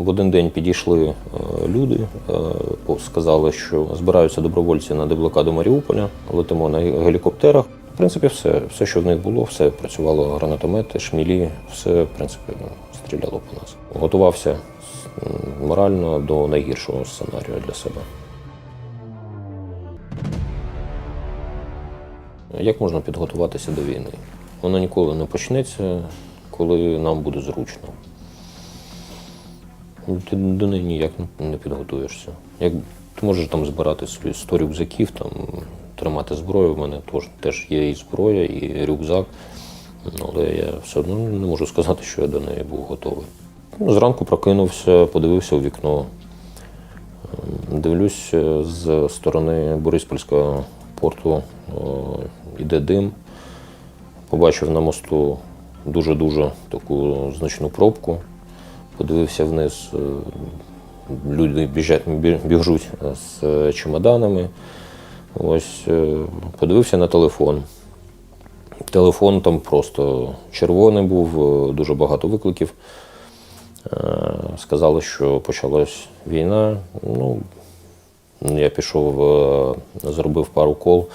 В один день підійшли е, люди, е, сказали, що збираються добровольці на деблокаду Маріуполя, летимо на гелікоптерах. В принципі, все, все, що в них було, все працювало гранатомети, шмілі, все, в принципі, ну, стріляло по нас. Готувався морально до найгіршого сценарію для себе. Як можна підготуватися до війни? Вона ніколи не почнеться, коли нам буде зручно. Ти до неї ніяк не підготуєшся. Як ти можеш там збирати свої 100 рюкзаків, там, тримати зброю. В мене теж, є і зброя, і рюкзак. Ну, Але я все одно не можу сказати, що я до неї був готовий. Ну, Зранку прокинувся, подивився у вікно. Ем, Дивлюсь, е, з сторони Бориспільського порту о, іде дим. Побачив на мосту дуже-дуже таку значну пробку. Подивився вниз, е, люди біжать, біжуть з е, чемоданами. Ось е, подивився на телефон. Телефон там просто червоний був, дуже багато викликів. Сказали, що почалась війна. Ну, я пішов, зробив пару кол,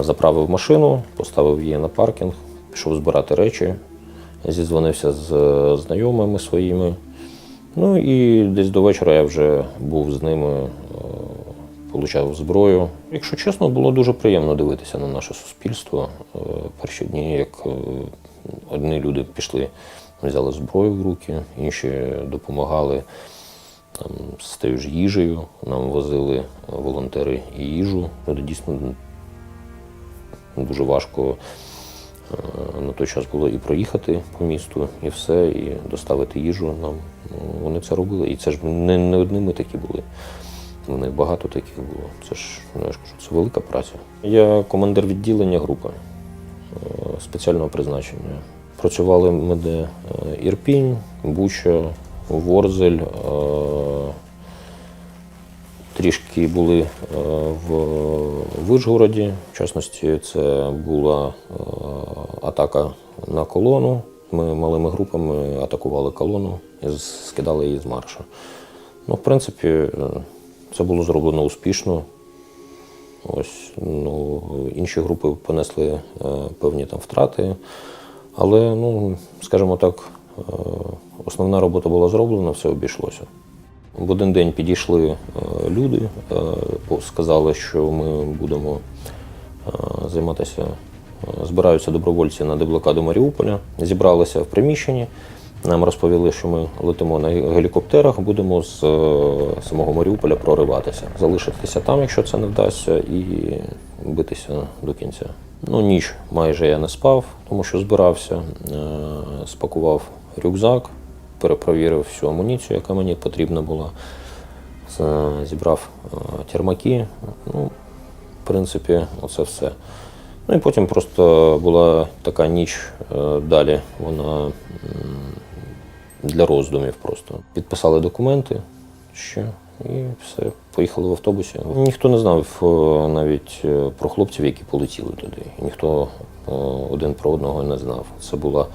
заправив машину, поставив її на паркінг, пішов збирати речі, зізвонився з е, знайомими своїми. Ну і десь до вечора я вже був з ними, е, получав зброю. Якщо чесно, було дуже приємно дивитися на наше суспільство. Е, Перші дні, як одні люди пішли, взяли зброю в руки, інші допомагали там, з тією ж їжею. Нам возили волонтери і їжу. Це дійсно дуже важко на той час було і проїхати по місту, і все, і доставити їжу нам. Ну, Вони це робили. І це ж не, не одними такі були. Них багато таких було. Це ж ну, я ж кажу, це велика праця. Я командир відділення групи е, спеціального призначення. Працювали ми де е, Ірпінь, Буча, Ворзель. е, Трішки були е, в Вишгороді. В частності, це була е, атака на колону. Ми малими групами атакували колону і скидали її з маршу. Ну, в принципі, е, це було зроблено успішно. Ось, ну, інші групи понесли е, певні там втрати. Але, ну, скажімо так, е, основна робота була зроблена, все обійшлося. В один день підійшли е, люди, е, сказали, що ми будемо е, займатися, збираються добровольці на деблокаду Маріуполя. Зібралися в приміщенні. Нам розповіли, що ми летимо на гелікоптерах, будемо з е, самого Маріуполя прориватися, залишитися там, якщо це не вдасться, і битися до кінця. Ну, ніч майже я не спав, тому що збирався, е, спакував рюкзак, перепровірив всю амуніцію, яка мені потрібна була. Зібрав е, термаки. Ну, в принципі, оце все. Ну і потім просто була така ніч е, далі. Вона для роздумів просто. Підписали документи ще і все. Поїхали в автобусі. Ніхто не знав е, навіть е, про хлопців, які полетіли туди. Ніхто один про одного не знав. Це була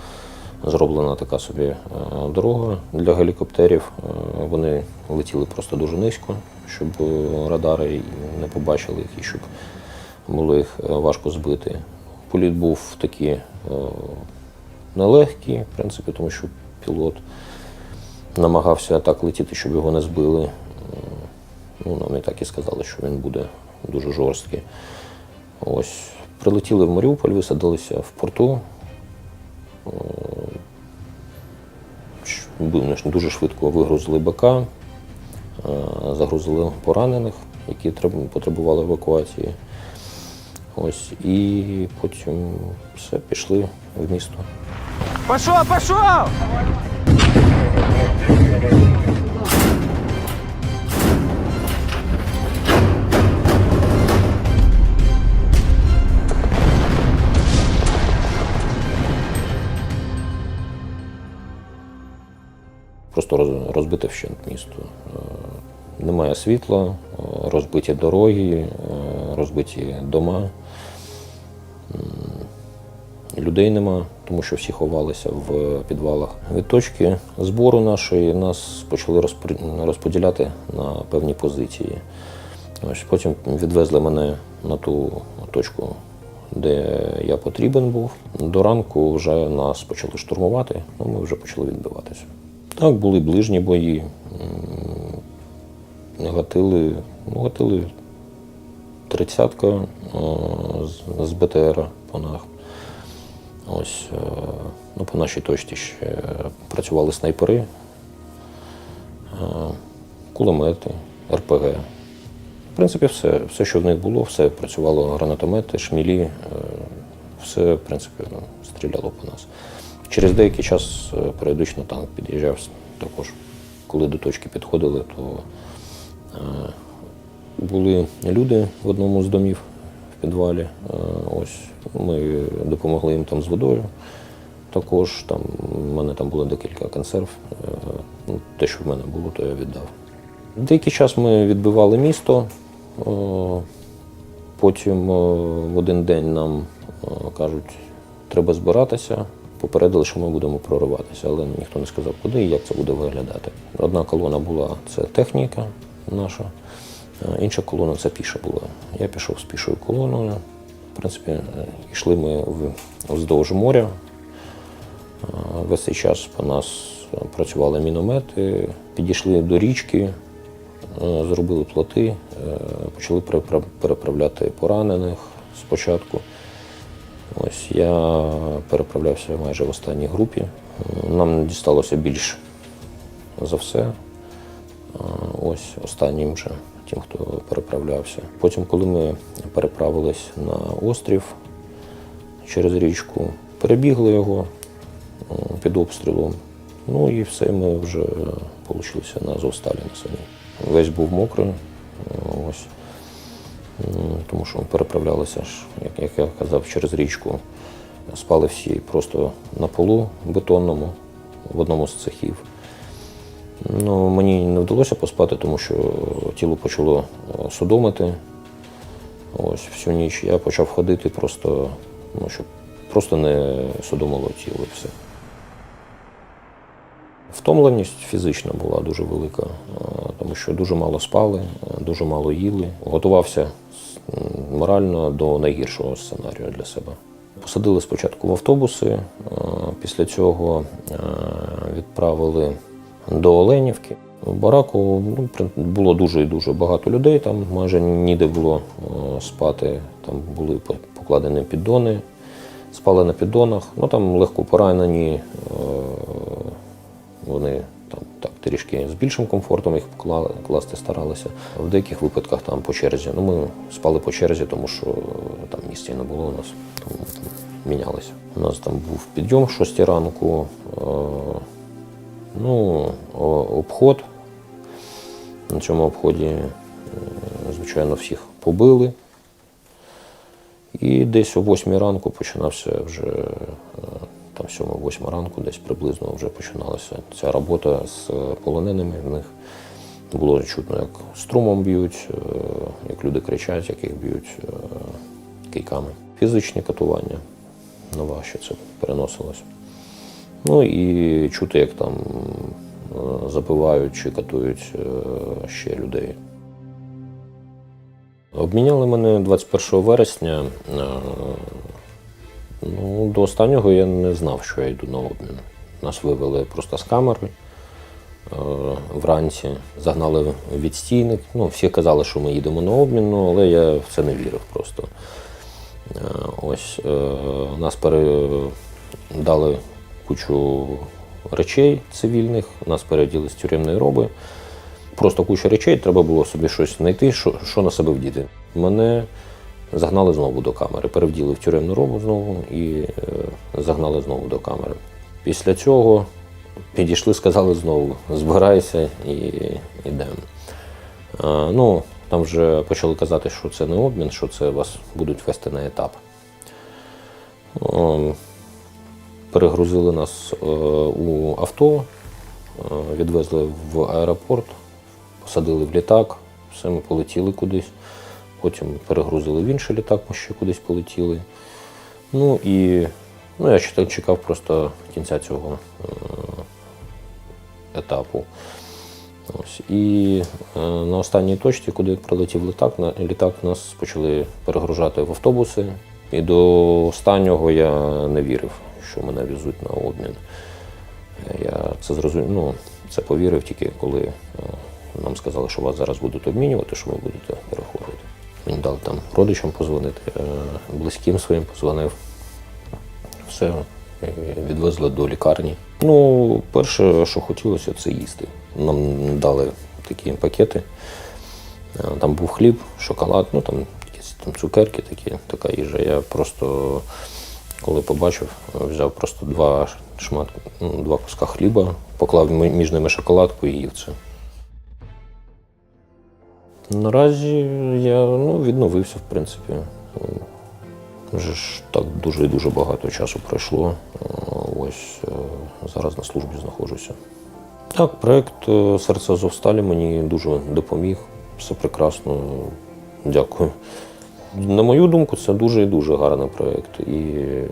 зроблена така собі дорога для гелікоптерів. Вони летіли просто дуже низько, щоб радари не побачили їх і щоб було їх е, важко збити. Політ був такий е, нелегкий, в принципі, тому що пілот намагався так летіти, щоб його не збили. Ну, нам і так і сказали, що він буде дуже жорсткий. Ось. Прилетіли в Маріуполь, висадилися в порту. Е, Дуже швидко вигрузили БК, загрузили поранених, які потребували евакуації. Ось, і потім все, пішли в місто. Пошел, пошел! Просто розбите вщент місто. Е, Немає світла, е, розбиті дороги, розбиті дома. Людей нема, тому що всі ховалися в підвалах. Від точки збору нашої нас почали розподіляти на певні позиції. Ось потім відвезли мене на ту точку, де я потрібен був. До ранку вже нас почали штурмувати, ну ми вже почали відбиватися. Так, були ближні бої. Гатили, ну, гатили тридцятка е, з, БТР по нас. Ось, е, ну, по нашій точці ще працювали снайпери, е, кулемети, РПГ. В принципі, все, все, що в них було, все працювало гранатомети, шмілі, все, в принципі, ну, стріляло по нас. Через деякий час періодично танк під'їжджав також. Коли до точки підходили, то були люди в одному з домів в підвалі. Е, Ось ми допомогли їм там з водою. Також там в мене там було декілька консерв. Е, ну, Те, що в мене було, то я віддав. Деякий час ми відбивали місто. Е, Потім в один день нам кажуть, треба збиратися. Попередили, що ми будемо прориватися, але ніхто не сказав, куди і як це буде виглядати. Одна колона була це техніка наша, інша колона це піша була. Я пішов з пішою колоною. В принципі, е, йшли ми вздовж моря. Е, Весь цей час по нас е, працювали міномети, підійшли до річки, е, зробили плоти, е, почали переправляти поранених спочатку. Ось я переправлявся майже в останній групі. Е, Нам дісталося більш за все. Е, Ось останнім вже тим, хто переправлявся. Потім, коли ми переправились на острів через річку, перебігли його під обстрілом. Ну і все, ми вже получилися на Азовсталі на самі. Весь був мокрий. Ось. Тому що ми переправлялися ж, як я казав, через річку. Спали всі просто на полу бетонному в одному з цехів. Ну, мені не вдалося поспати, тому що тіло почало е, судомити. Ось всю ніч я почав ходити просто, ну, щоб просто не судомило тіло і все. Втомленість фізична була дуже велика, е, тому що дуже мало спали, е, дуже мало їли. Готувався морально до найгіршого сценарію для себе. Посадили спочатку в автобуси, після цього відправили до Оленівки. Бараку ну, було дуже і дуже багато людей, там майже ніде було е, спати. Там були по- покладені піддони, спали на піддонах. Ну там легко поранені. е, вони там так трішки з більшим комфортом їх кла- класти старалися. В деяких випадках там по черзі. Ну, ми спали по черзі, тому що там місця не було у нас, тому мінялися. У нас там був підйом в 6 ранку, е, ну, обход. На цьому обході, е, звичайно, всіх побили. І десь о 8 ранку починався вже е, там 7-8 ранку, десь приблизно вже починалася ця робота з полоненими. В них було чутно, як струмом б'ють, е, як люди кричать, як їх б'ють кийками. Фізичні катування найважче це переносилось. Ну і чути, як там е, забивають чи катують е, ще людей. Обміняли мене 21 вересня. Е, Ну, до останнього я не знав, що я йду на обмін. Нас вивели просто з камери вранці, загнали відстійник. Ну, всі казали, що ми їдемо на обмін, ну, але я в це не вірив просто. Ось нас передали кучу речей цивільних, нас переоділи з тюремної роби. Просто куча речей, треба було собі щось знайти, що, що на себе вдіти. Мене загнали знову до камери, перевділи в тюремну робу знову і е, загнали знову до камери. Після цього підійшли, сказали знову: збирайся і йдемо. Е, ну, там вже почали казати, що це не обмін, що це вас будуть вести на етап. Ем, Перегрузили нас е, у авто, е, відвезли в аеропорт, посадили в літак, все ми полетіли кудись. Потім перегрузили в інший літак, ми ще кудись полетіли. Ну і Ну, я чекав, чекав просто кінця цього е, етапу. Ось. І е, на останній точці, куди прилетів літак, на літак нас почали перегружати в автобуси. І до останнього я не вірив, що мене везуть на обмін. Я це зрозумів, ну, це повірив тільки коли е, нам сказали, що вас зараз будуть обмінювати, що ви будете переходити. Мені дали там родичам позвонити, е, близьким своїм позвонив. Все, відвезли до лікарні. Ну, перше, що хотілося, це їсти. Нам дали такі пакети. Е, Там був хліб, шоколад, ну там якісь там цукерки, такі, така їжа. Я просто, коли побачив, взяв просто два шмат, ну, два куска хліба, поклав між ними шоколадку і їв це. Наразі я ну, відновився, в принципі. Вже ж так дуже і дуже багато часу пройшло. Ось е, зараз на службі знаходжуся. Так, проект е, Серце Азовсталі мені дуже допоміг. Все прекрасно. Дякую. На мою думку, це дуже і дуже гарний проєкт. І е,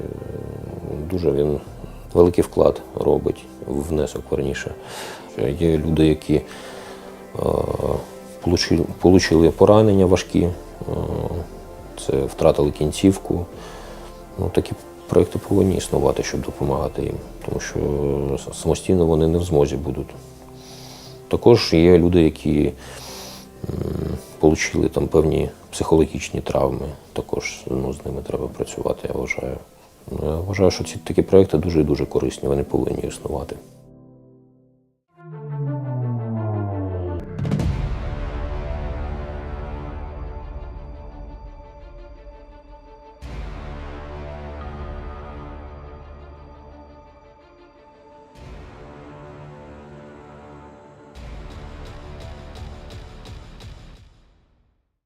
дуже він великий вклад робить, внесок верніше. Є люди, які е, получили поранення важкі, е, це втратили кінцівку. Ну, такі проекти повинні існувати, щоб допомагати їм, тому що самостійно вони не в змозі будуть. Також є люди, які отримали там певні психологічні травми. Також ну, з ними треба працювати, я вважаю. Ну, Я вважаю, що ці такі проекти дуже і дуже корисні, вони повинні існувати.